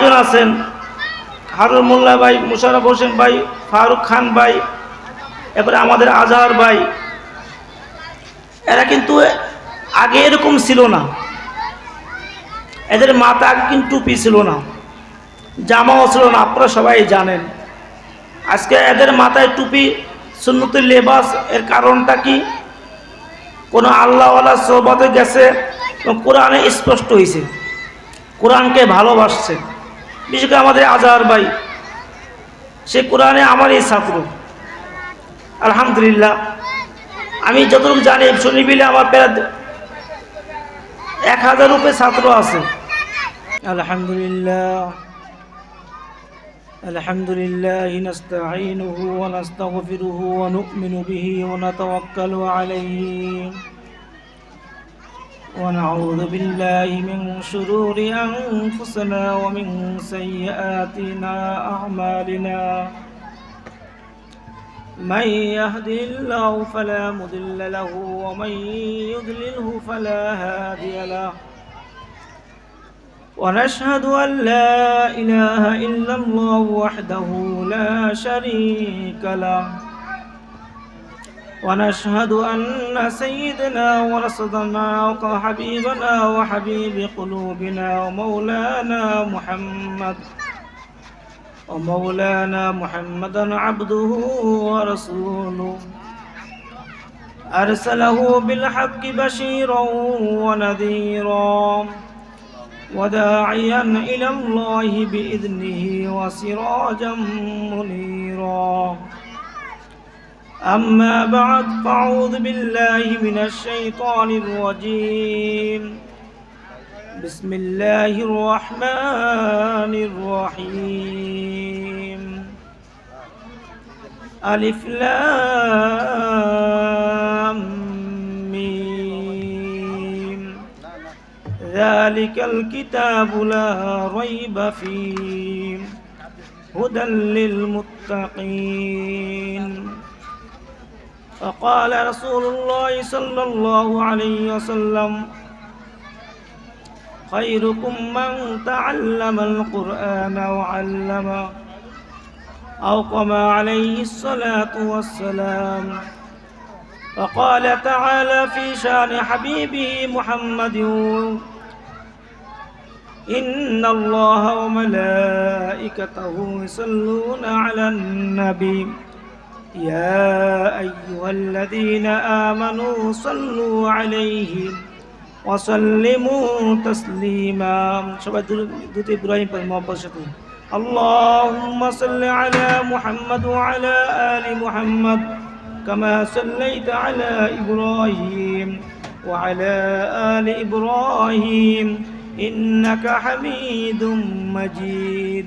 মহাজন আছেন। হারুন মোল্লা ভাই, মুশারফ হোসেন ভাই, ফারুক খান ভাই, এরপরে আমাদের আজহার ভাই। এরা কিন্তু আগে এরকম ছিল না। এদের মাথা আগে কিন্তু টুপি ছিল না। জামাও ছিল না, আপনারা সবাই জানেন। আজকে এদের মাথায় টুপি, সুন্নতের লেবাস, এর কারণটা কি? কোনো আল্লাহওয়ালা সোহবতে গেছে কোরআনে স্পষ্ট হয়েছে কোরআনকে ভালোবাসছে। বিশেষ করে আমাদের আজহার ভাই সে কোরআনে আমারই ছাত্র আলহামদুলিল্লাহ আমি যতটুকু জানি শনিবিলে আমার প্রায় এক হাজার রুপে ছাত্র আছে আলহামদুলিল্লাহ الحمد لله نستعينه ونستغفره ونؤمن به ونتوكل عليه ونعوذ بالله من شرور أنفسنا ومن سيئات أعمالنا. من يهدي الله فلا مضل له ومن يضلله فلا هادي له. ونشهد أن لا إله إلا الله وحده لا شريك له. ونشهد أن سيدنا ورسولنا وحبيبنا وحبيب قلوبنا ومولانا محمد ومولانا محمدا عبده ورسوله. أرسله بالحق بشيرا ونذيرا وداعيا إلى الله بإذنه وسراجا منيرا. أما بعد فأعوذ بالله من الشيطان الرجيم. بسم الله الرحمن الرحيم. ألف لام ميم. ذلك الكتاب لا ريب فيه. هدى للمتقين. فقال رسول الله صلى الله عليه وسلم خيركم من تعلم القرآن وعلمه أو كما عليه الصلاة والسلام. وقال تعالى في شان حبيبه محمد إن الله وملائكته يصلون على النبي. يا أيها الذين آمنوا صلوا عليه وسلموا تسليما. شباب دوت إبراهيم بالمباشرة اللهم صل على محمد وعلى آل محمد كما صليت على إبراهيم وعلى آل إبراهيم إنك حميد مجيد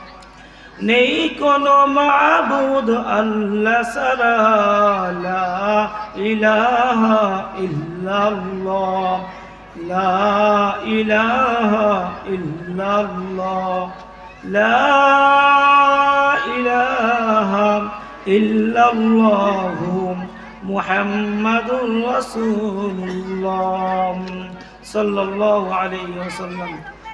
নেই কোন মাবুদ আল্লাহ সারা ইলাহা ইল্লাল্লাহ, লা ইলাহা ইল্লাল্লাহ, লা ইলাহা ইল্লাল্লাহ মুহাম্মাদুর রাসূলুল্লাহ, সাল্লাল্লাহু আলাইহি ওয়াসাল্লাম।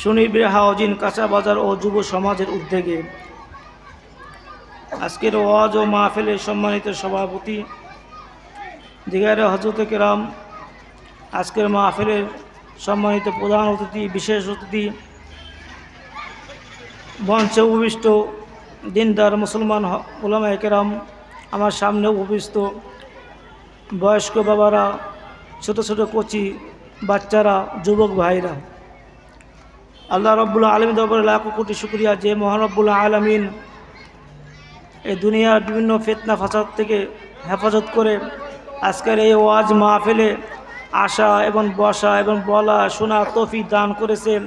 শনিবীর হাওজিন কাঁচা বাজার ও যুব সমাজের উদ্যোগে। আজকের ওয়াজ ও মাহফিলের সম্মানিত সভাপতি, দিগারে হজরত কেরাম, আজকের মাহফিলের সম্মানিত প্রধান অতিথি, বিশেষ অতিথি, মঞ্চে উপবিষ্ট দিনদার মুসলমান ওলামা কেরাম, আমার সামনে উপবিষ্ট বয়স্ক বাবারা, ছোট ছোট কচি বাচ্চারা, যুবক ভাইরা। আল্লাহ রব্বুল্লা আলমী দরবারে লাখো কোটি শুক্রিয়া যে মহানব্বুল্লাহ আলমিন এই দুনিয়ার বিভিন্ন ফেতনা ফাসাদ থেকে হেফাজত করে আজকের এই ওয়াজ মাহফিলে আসা এবং বসা এবং বলা শোনা তফি দান করেছেন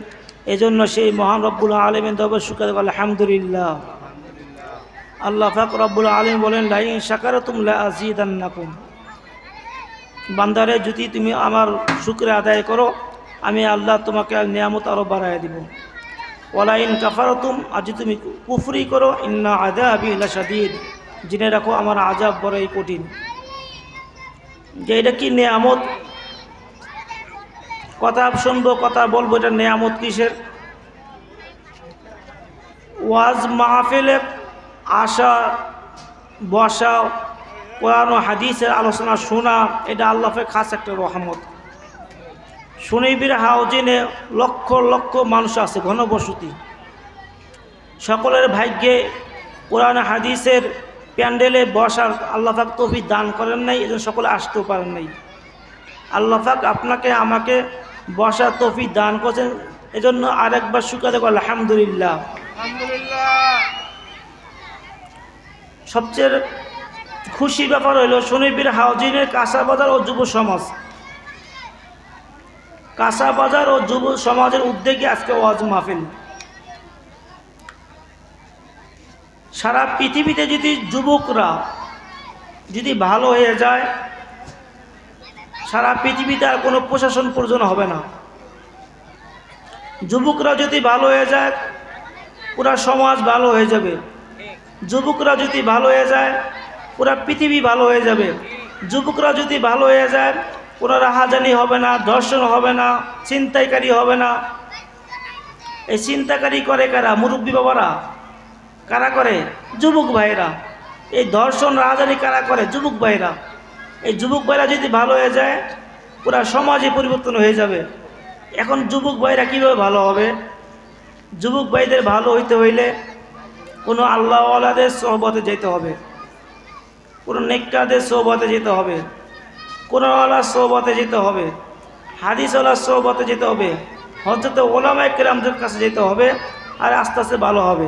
এজন্য সেই মহান রব্বুল্লাহ আলমিন দরবার দেব। আলহামদুলিল্লাহ। আল্লাহ ফাক রব্বুল আলম বলেন, লাইন সাকারে তুমলা আজিদান্নাকুম বান্দারে, যদি তুমি আমার শুক্রে আদায় করো আমি আল্লাহ তোমাকে নিয়ামত আরও বাড়াই দিব। ওলাইন কাফারতুম, আর যদি তুমি কুফরি করো, ইন্না আদা আবি সাদিদ জেনে রাখো, আমার আজাব বড়ই কঠিন। যে এটা কি নেয়ামত? কথা শুনব, কথা বলব, এটা নেয়ামত কিসের? ওয়াজ মাহফিলে আসা, বসা, কোরআন হাদিসের আলোচনা শোনা, এটা আল্লাহের খাস একটা রহমত। শনিবির হাউজিনে লক্ষ লক্ষ মানুষ আছে, ঘনবসতি। সকলের ভাগ্যে কোরআন হাদিসের প্যান্ডেলে বসার আল্লাহাক তফি দান করেন নাই, এজন্য সকলে আসতেও পারেন নাই। আল্লাহাক আপনাকে, আমাকে বসার তফি দান করছেন, এজন্য আরেকবার শুকা দেবো আলহামদুলিল্লাহ। সবচেয়ে খুশি ব্যাপার হইল শনিবীর হাউজিনের কাঁচা বাজার ও যুব সমাজ। কাঁচা বাজার ও যুব সমাজের উদ্যোগে আজকে ওয়াজ মাহফিল। সারা পৃথিবীতে যদি যুবকরা যদি ভালো হয়ে যায়, সারা পৃথিবীতে আর কোনো প্রশাসন প্রয়োজন হবে না। যুবকরা যদি ভালো হয়ে যায়, পুরা সমাজ ভালো হয়ে যাবে। যুবকরা যদি ভালো হয়ে যায়, পুরা পৃথিবী ভালো হয়ে যাবে। যুবকরা যদি ভালো হয়ে যায় কোনো রাহাজানি হবে না, ধর্ষণ হবে না, ছিনতাইকারী হবে না। এই চিন্তাকারী করে কারা? মুরব্বী বাবারা? কারা করে? যুবক ভাইরা এই ধর্ষণ রাহাজানি কারা করে? যুবক ভাইরা এই যুবক ভাইরা যদি ভালো হয়ে যায়, পুরা সমাজে পরিবর্তন হয়ে যাবে। এখন যুবক ভাইরা কীভাবে ভালো হবে? যুবক ভাইদের ভালো হইতে হইলে কোনো আল্লাহওয়ালাদের সহবতে যেতে হবে। কোনো নেককাদের সহবতে যেতে হবে। কোরআনওয়ালার সহবতে যেতে হবে, হাদিসওয়ালার সহবতে যেতে হবে হজরত ওলামায় কেরামদের কাছে যেতে হবে, আর আস্তে আস্তে ভালো হবে।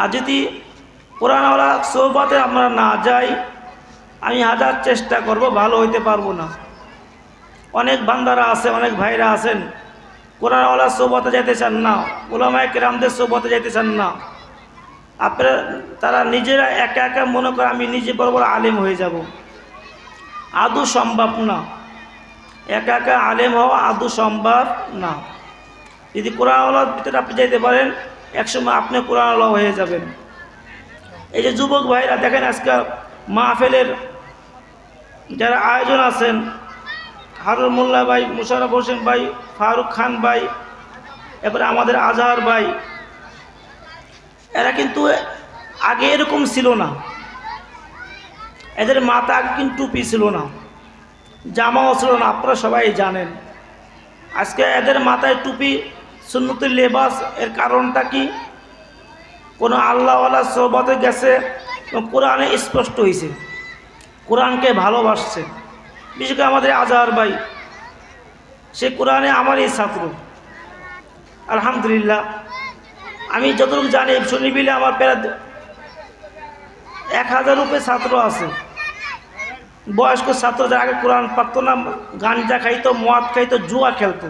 আর যদি কোরআনওয়ালা সহবতে আমরা না যাই, আমি হাজার চেষ্টা করব, ভালো হইতে পারব না। অনেক বান্দারা আছে, অনেক ভাইরা আছেন, কোরআনওয়ালা সোবতে যেতে চান না, ওলামায় কেরামদের সোবতে যেতে চান না। আপনারা, তারা নিজেরা একা একা মনে করে আমি নিজে বড় বড় আলেম হয়ে যাব। আদৌ সম্ভব না। একা একা আলেম হওয়া আদৌ সম্ভব না। যদি কোরআনওয়ালার ভিতরে আপনি যাইতে পারেন, একসময় আপনি কোরআনওয়ালা হয়ে যাবেন। এই যে যুবক ভাইরা দেখেন আজকে মাহফেলের যারা আয়োজন আছেন, হারুন মোল্লা ভাই মুশারফ হোসেন ভাই, ফারুক খান ভাই, এরপরে আমাদের আজহার ভাই, এরা কিন্তু আগে এরকম ছিল না। এদের মাথা কিন্তু টুপি ছিল না, জামাও ছিল না, আপনারা সবাই জানেন। আজকে এদের মাথায় টুপি সুন্নতুল লেবাস, এর কারণটা কি? কোনো আল্লাহওয়ালা সোহবতে গেছে কোরআনে স্পষ্ট হয়েছে কোরআনকে ভালোবাসছে। বিশেষ করে আমাদের আজহার ভাই, সে কোরআনে আমারই ছাত্র। আলহামদুলিল্লাহ। আমি যতটুকু জানি, শনিবিলে আমার প্রায় এক হাজার রুপে ছাত্র আছে। বয়স্ক ছাত্র যারা আগে কোরআন পারতো না, গাঞ্জা খাইতো, মদ খাইতো, জুয়া খেলতো।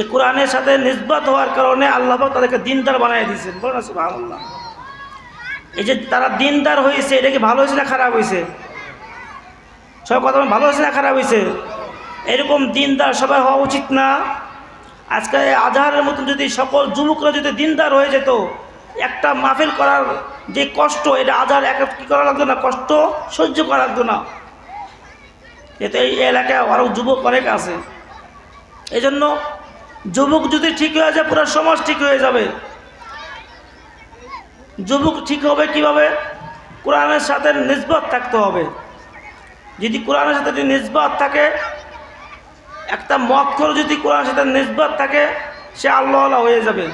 এই কোরআনের সাথে নিসবত হওয়ার কারণে আল্লাহ তাদেরকে দিনদার বানিয়ে দিয়েছেন। বলেন সুবহানাল্লাহ। এই যে তারা দিনদার হয়েছে, এটা কি ভালো হয়েছে না খারাপ হয়েছে? সব কথা ভালো হয়েছে না খারাপ হয়েছে? এরকম দিনদার সবাই হওয়া উচিত না। আজকে আজহারের মতন যদি সকল যুবকরা যদি দিনদার হয়ে যেত, একটা মাহফিল করার যে কষ্ট, এটা আজহার এক কী করা লাগতো না? কষ্ট সহ্য করা লাগতো না। এতে এই এলাকায় আরও যুবক অনেক আছে। এই জন্য যুবক যদি ঠিক হয়ে যায়, পুরো সমাজ ঠিক হয়ে যাবে। যুবক ঠিক হবে কীভাবে? কোরআনের সাথে নিসবত থাকতে হবে। যদি কোরআনের সাথে যদি নিসবত থাকে, একটা মত করে যদি কোরআনের সাথে নিসবত থাকে, সে আল্লাহ হয়ে যাবে।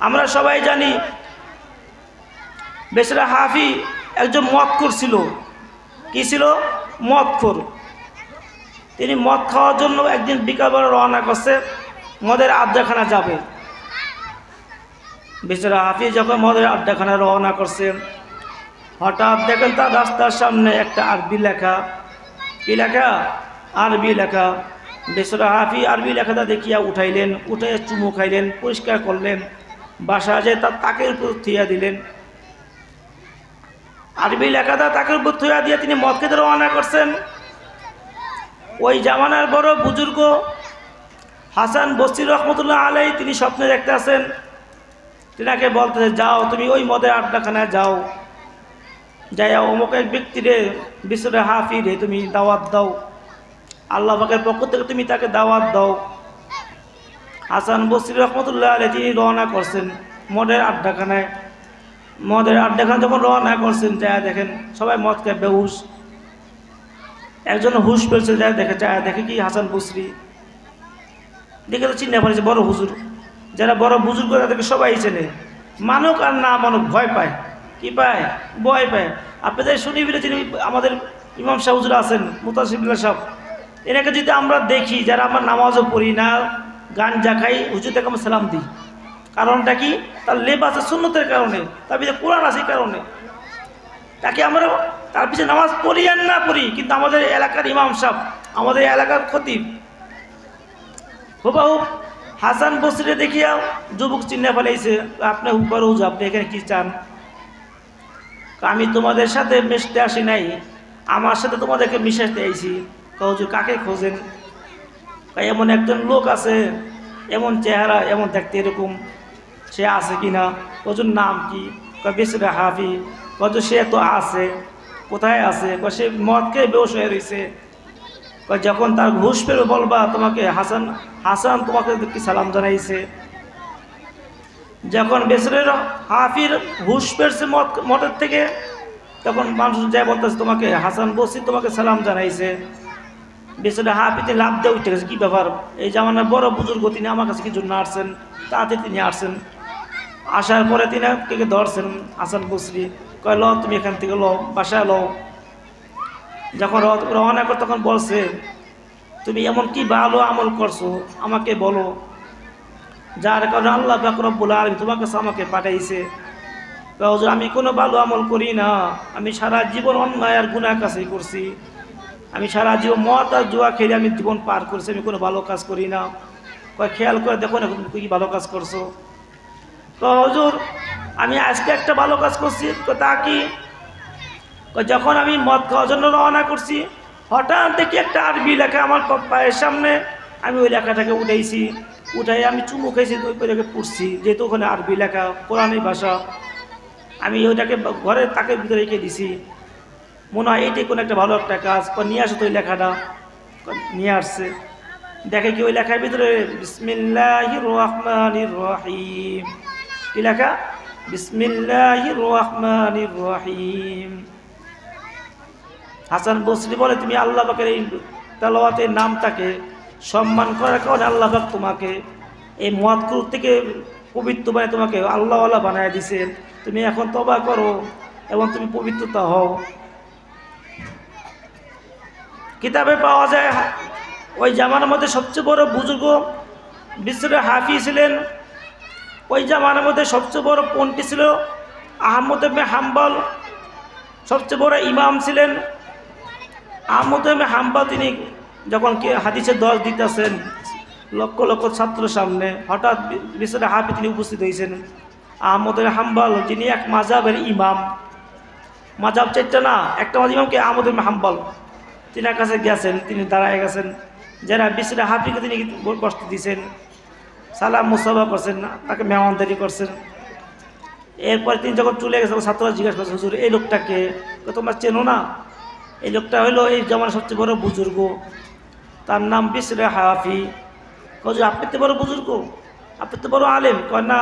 আমরা সবাই জানি বেসরা হাফি একজন মতখোর ছিল। কি ছিল? মদখোর তিনি মদ খাওয়ার জন্য একদিন বিকালবেলা রওনা করছে, মদের আড্ডাখানা যাবে। বেচারা হাফিজ যখন মদের আড্ডাখানা রওনা করছেন হঠাৎ দেখেন তার রাস্তার সামনে একটা আরবি লেখা। কি লেখা? আরবি লেখা। বেচারা হাফি আরবি লেখাটা দেখিয়া উঠাইলেন উঠে চুমু খাইলেন, পরিষ্কার করলেন। বাসা যে তার তাকের উপর থুইয়া দিলেন। আরবি লেখাদা তাকের উপর থুইয়া দিয়ে তিনি মদ খেতে রওনা করছেন। ওই জামানার বড় বুজুর্গ হাসান বস্তির রহমতুল্লাহ আলাই তিনি স্বপ্নে দেখতে আসেন। তিনাকে বলতে যাও, তুমি ওই মদের আড্ডাখানায় যাও। যাইয়া অমুক এক ব্যক্তিরে বিশ্বরে হাফি রে তুমি দাওয়াত দাও। আল্লাহ পাকের পক্ষ থেকে তুমি তাকে দাওয়াত দাও। হাসান বস্তির রহমতুল্লাহ আলাই তিনি রওনা করছেন মদের আড্ডাখানায়। মদের আড্ডাখানা যখন রওনা করছেন, যায়া দেখেন সবাই মদ খায় বেহুশ। একজন হুশ পেয়েছে, যায় দেখে যায় দেখে কি হাসান বসরি। দেখে তো চিন্তা পারেছে, বড় হুজুর। যারা বড় বুজুর্গ, তাদেরকে সবাই চেনে। মানুক আর না মানুক, ভয় পায়। কি পায়? ভয় পায়। আপনাদের শুনি বলে যিনি আমাদের ইমাম শাহ হুজুর আছেন মুতাসিবুল্লাহ সাহেব। এনাকে যদি আমরা দেখি, যারা আমরা নামাজও পড়ি না, গান যা খাই, হুজুর তাকে আমরা সালাম দিই। কারণটা কি? তার লেপ আছে সুন্নতের কারণে, তার ভিতরে কোরআন আছে কারণে। তাকে আমরা তার পিছনে নামাজ পড়ি আর না পড়ি, কিন্তু আমাদের এলাকার ইমাম সাহেব, আমাদের এলাকার খতিব হুবাহুব হাসান বসরে দেখিয়া যুবক চিহ্নে ফেলাইছে, আপনি হুজ আপনি এখানে কি চান? আমি তোমাদের সাথে মিশতে আসি নাই, আমার সাথে তোমাদেরকে মিশাতে আইছি। হুজুর, কাকে খোঁজেন? এমন একজন লোক আছে, এমন চেহারা, এমন দেখতে এরকম। সে আছে কি না ওজন নাম কি? বেসরে হাফি। কত সে তো আছে কোথায় আছে? কয়, সে মদকে বেউস হয়ে রয়েছে যখন তার ঘুষ পেবে বলবা তোমাকে হাসান হাসান তোমাকে কি সালাম জানাইছে। যখন বেসরের হাফির হুশ পেয়েছে মদ মঠের থেকে তখন মানুষ যাই বলতেছে তোমাকে হাসান বসি তোমাকে সালাম জানাইছে। বেসরে হাফিতে লাভ দিয়ে উঠে গেছে কী ব্যাপার? এই জামানার বড় বুজুর্গ তিনি আমার কাছে কিছু না আসছেন তাতে তিনি আসছেন আসার পরে তিনি কে ধরছেন আসান বসরি। কয়, ল, তুমি এখান থেকে লো, বাসায় লও যখন রওনা করে তখন বলছে, তুমি এমন কি ভালো আমল করছ, আমাকে বলো। যার কারণে আল্লাহ বাকরবুল আলম তোমার কাছে আমাকে পাঠাইছে। আমি কোনো ভালো আমল করি না। আমি সারা জীবন অন্যায় আর গুণার কাছেই করছি। আমি সারা জীবন মদ আর জুয়া খেলে আমি জীবন পার করছি। আমি কোনো ভালো কাজ করি না। কয়, খেয়াল করে দেখো না কি ভালো কাজ করছ। তো হজুর, আমি আজকে একটা ভালো কাজ করছি। তা কি? যখন আমি মদ খাওয়ার জন্য রওনা করছি, হঠাৎ দেখি একটা আরবি লেখা আমার পায়ের সামনে। আমি ওই লেখাটাকে উঠাইছি, উঠাই আমি চুমু খাইছি ওই পড়ছি, যেহেতু ওখানে আরবি লেখা কোরআনী ভাষা। আমি ওইটাকে ঘরে তাকে ভিতরে রেখে দিছি। মনে হয় এইটাই কোনো একটা ভালো একটা কাজ। নিয়ে আসো তো ওই লেখাটা। নিয়ে আসছে। দেখে কি ওই লেখার ভিতরে, বিসমিল্লাহির রহমানির রহিম। কি লেখা? হাসান বসরি বলে, তুমি আল্লাহ এই তালাওয়াতের নামটাকে সম্মান করার কারণে আল্লাহ তোমাকে এই মদকুর থেকে পবিত্র বানায় তোমাকে আল্লাহওয়ালা বানায় দিছে তুমি এখন তবা করো এবং তুমি পবিত্রতা হও। কিতাবে পাওয়া যায়, ওই জামানার মধ্যে সবচেয়ে বড় বুজুর্গ বিশ্বের হাফি ছিলেন। ওই জামানার মধ্যে সবচেয়ে বড় পন্টি ছিল আহমদ ইবনে হাম্বল, সবচেয়ে বড় ইমাম ছিলেন। আহমদ হাম্বাল তিনি যখন কি হাদিসের দশ দিতেছেন, লক্ষ লক্ষ ছাত্র সামনে, হঠাৎ বিশ্বরে হাফি তিনি উপস্থিত হয়েছেন। আহমদ হাম্বাল যিনি এক মাজাবের ইমাম। মাজাব চারটা না, একটা মাঝ ইমামকে আহমদ হাম্বাল। তিনার কাছে গেছেন, তিনি দাঁড়ায় গেছেন। যারা বিশ্বরে হাফিকে তিনি কষ্ট দিয়েছেন সালাম, মুসাফা করছেন না তাকে মেহমানদারি করছেন। এরপরে তিনি যখন চলে গেছে তখন ছাত্ররা জিজ্ঞাসা করছে, হুজুর, এই লোকটাকে তোমরা চেনো না? এই লোকটা হলো এই জমানার সবচেয়ে বড় বুজুর্গ। তার নাম বিসরে হাফি। কজ আপনি তো বড় বুজুর্গ। আপনি তো বড় আলেম। কয়, না,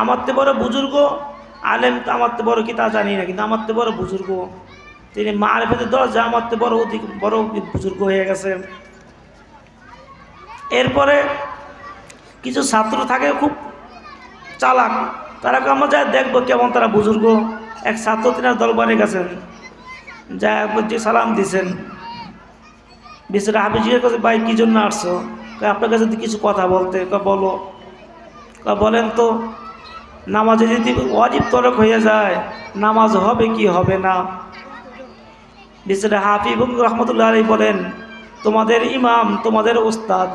আমার তো বড় বুজুর্গ। আলেম তো আমার তো বড় কি তা জানি না, কিন্তু আমার তো বড় বুজুর্গ। তিনি মার ভেতর দরজা আমার তো বড় অধিক, বড় বুজুর্গ হয়ে গেছে। এরপরে কিছু ছাত্র থাকে খুব চালাক, তারা আমরা যা দেখব কেমন তারা বুজুর্গ। এক ছাত্র তিনার দরবারে গেছেন যা যে সালাম দিছেন। হাফিজ জিজ্ঞেস করছে ভাই, কী জন্য আসছো? আপনার কাছে কিছু কথা বলতে। বলো। বলেন তো, নামাজে যদি অজীব তরক হয়ে যায়, নামাজ হবে কি হবে না? বিশেষ হাফিজ রহমতুল্লাহ বলেন, তোমাদের ইমাম, তোমাদের ওস্তাদ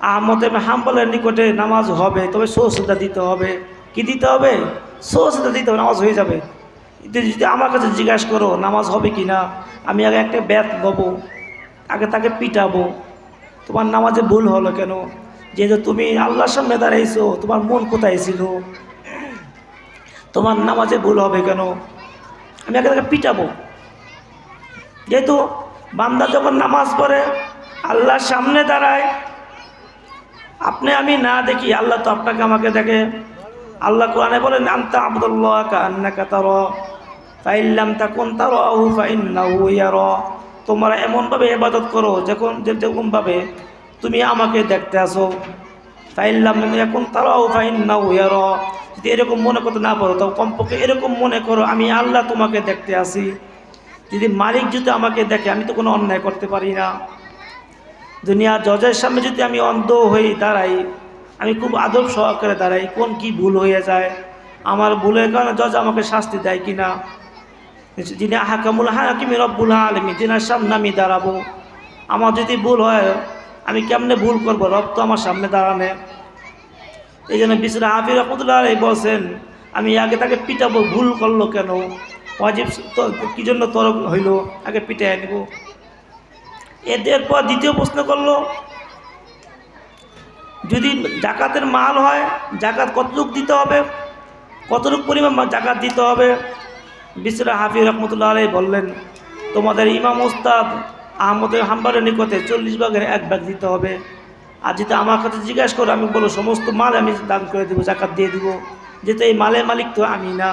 আহমদ হাম্বলের নিকটে নামাজ হবে, তবে সোসুদা দিতে হবে। কি দিতে হবে? সোসুদা দিতে হবে, নামাজ হয়ে যাবে। যদি আমার কাছে জিজ্ঞাসা করো, নামাজ হবে কি না, আমি আগে একটা ব্যাথ নেব আগে তাকে পিটাবো। তোমার নামাজে ভুল হলো কেন? যেহেতু তুমি আল্লাহর সামনে দাঁড়াইছো তোমার মন কোথায় ছিল? তোমার নামাজে ভুল হবে কেন? আমি আগে তাকে পিটাবো। যেহেতু বান্দা যখন নামাজ পড়ে, আল্লাহর সামনে দাঁড়ায় আপনি আমি না দেখি, আল্লাহ তো আপনাকে আমাকে দেখে। আল্লাহ কোরআনে বলেন, আন্তা আবদুল্লাহ কান্নাকা তার, ফাইল্লাম তাকুন তার আহু তোমরা এমনভাবে ইবাদত করো, যখন যেরকমভাবে তুমি আমাকে দেখতে আসো ফাইল্লাম এখন তার আহু ফাইন্নাহু ইয়ার। যদি এরকম মনে করতে না পারো তো কমপক্ষে এরকম মনে করো, আমি আল্লাহ তোমাকে দেখতে আসি। যদি মালিক যদি আমাকে দেখে, আমি তো কোনো অন্যায় করতে পারি না। দুনিয়া জজের সামনে যদি আমি অন্ধ হয়ে দাঁড়াই, আমি খুব আদব সহকারে দাঁড়াই, কোন কি ভুল হয়ে যায়? আমার ভুলের কারণে জজ আমাকে শাস্তি দেয় কি না? যিনি হাকামুল হাকিম রব্বুল আলমী যিনার সামনে আমি দাঁড়াবো। আমার যদি ভুল হয়, আমি কেমনে ভুল করব? রব তো আমার সামনে দাঁড়ানে। এই জন্য বিশ্বরা হাফি রহমতুল্লাহ বলছেন, আমি আগে তাকে পিটাবো, ভুল করল কেন? অজিব কী জন্য তরক হইল? আগে পিটাই নেব। এদের পর দ্বিতীয় প্রশ্ন করল, যদি জাকাতের মাল হয়, জাকাত কতটুক দিতে হবে? কতটুক পরিমাণ জাকাত দিতে হবে? বিশ্বরা হাফি রহমতুল্লাহ আলাই বললেন, তোমাদের ইমাম উস্তাদ আহমদের হাম্বারের নিকটে চল্লিশ ভাগের এক ভাগ দিতে হবে। আর যদি আমার কাছে জিজ্ঞাসা করো, আমি বলো, সমস্ত মাল আমি দান করে দেবো, জাকাত দিয়ে দিব। যেহেতু এই মালের মালিক তো আমি না।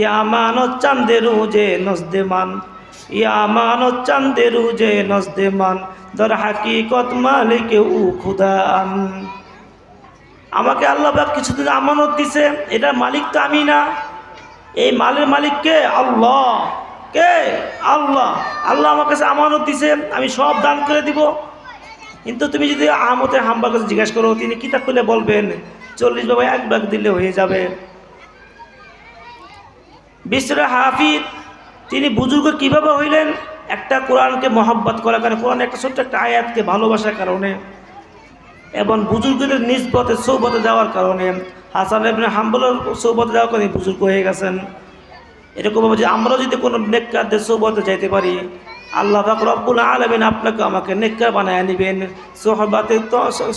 ইয়া মানত চান্দেরু যে নজদে মান। ইয়া মানত চান্দেরু যে নজদে মান, দর হাকিকত মালিক উ খুদান। আমাকে আল্লাহ পাক কিছুদিন আমানত দিছে, এটা মালিক তো আমি না। এই মালের মালিক কে? আল্লাহ। কে? আল্লাহ। আল্লাহ আমার কাছে আমানত দিছে, আমি সব দান করে দিব। কিন্তু তুমি যদি আহমতের হাম্বার কাছে জিজ্ঞাসা করো, তিনি কিতাব খুলে বলবেন, চল্লিশ বাবা এক ভাগ দিলে হয়ে যাবে। বিশ্বরা হাফিদ তিনি বুজুর্গ কীভাবে হইলেন? একটা কোরআনকে মহব্বত করার কারণে কোরআন একটা ছোট্ট একটা আয়াতকে ভালোবাসার কারণে, এবং বুজুর্গদের নিজ পথে সৌবতে যাওয়ার কারণে, হাসান এমনি হাম্বলের সৌবতে যাওয়ার কারণে বুজুর্গ হয়ে গেছেন। এরকমভাবে যে আমরা যদি কোনো নেককারদের সৌবতে যাইতে পারি, আল্লাহ পাক রব্বুল আলমিন আপনাকে আমাকে নেককার বানায় নেবেন সোহবাতে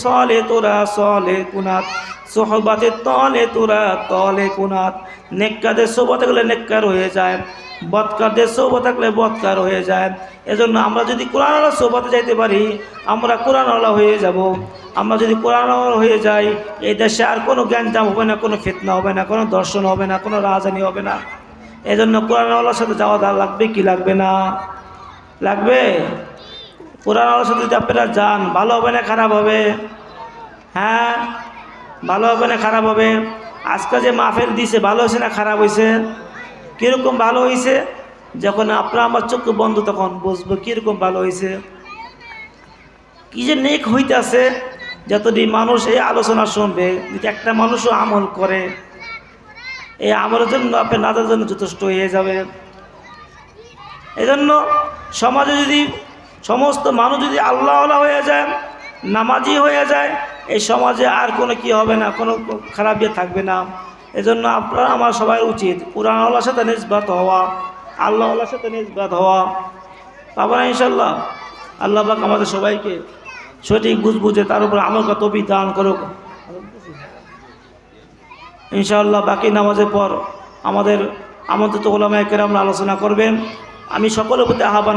সলে তোরা, সলে কুনাত। সোহবাতে তলে তোরা, তলে কুনাত। নেককাদের সৌবতে গেলে নেককার হয়ে যায়। বৎকারদের সৌবত থাকলে বৎকার হয়ে যায়। এজন্য আমরা যদি কোরআনওয়ালা সৌবতে যাইতে পারি, আমরা কোরআনওয়ালা হয়ে যাব। আমরা যদি কোরআনওয়ালা হয়ে যাই, এই দেশে আর কোনো জ্ঞানজাম হবে না, কোনো ফিতনা হবে না, কোনো দর্শন হবে না, কোনো রাজধানী হবে না। এই জন্য কোরআনওয়ালার সাথে যাওয়া দা লাগবে কি লাগবে না? লাগবে? কোরআনওয়ালার সাথে যদি আপনারা যান, ভালো হবে না, খারাপ হবে? হ্যাঁ ভালো হবে না, খারাপ হবে? আজকে যে মাহফিল দিছে, ভালো হয়েছে না, খারাপ হয়েছে? কীরকম ভালো হয়েছে যখন আপনার আমার চক্ষু বন্ধ, তখন বুঝব কীরকম ভালো হয়েছে কি যে নেক হইতেছে, যতদিন মানুষ এই আলোচনা শুনবে, যদি একটা মানুষও আমল করে, এই আমলের জন্য আপনার নাজার জন্য যথেষ্ট হয়ে যাবে। এজন্য সমাজে যদি সমস্ত মানুষ যদি আল্লাহওয়ালা হয়ে যায়, নামাজি হয়ে যায়, এই সমাজে আর কোনো কি হবে না, কোনো খারাপ ইয়ে থাকবে না। এজন্য আপনারা আমার সবাই উচিত। কোরআন আল্লাহর সাথে নিজবাত হওয়া, আল্লাহ আল্লাহর সাথে নিজবাত হওয়া। না ইনশাল্লাহ আল্লাহ পাক আমাদের সবাইকে সঠিক বুঝ বুঝে তার উপর আমল কতবি দান করুক। ইনশাআল্লাহ বাকি নামাজের পর আমাদের আমন্ত্রিত ওলামায় কেরামরা আলোচনা করবেন। আমি সকলের প্রতি আহ্বান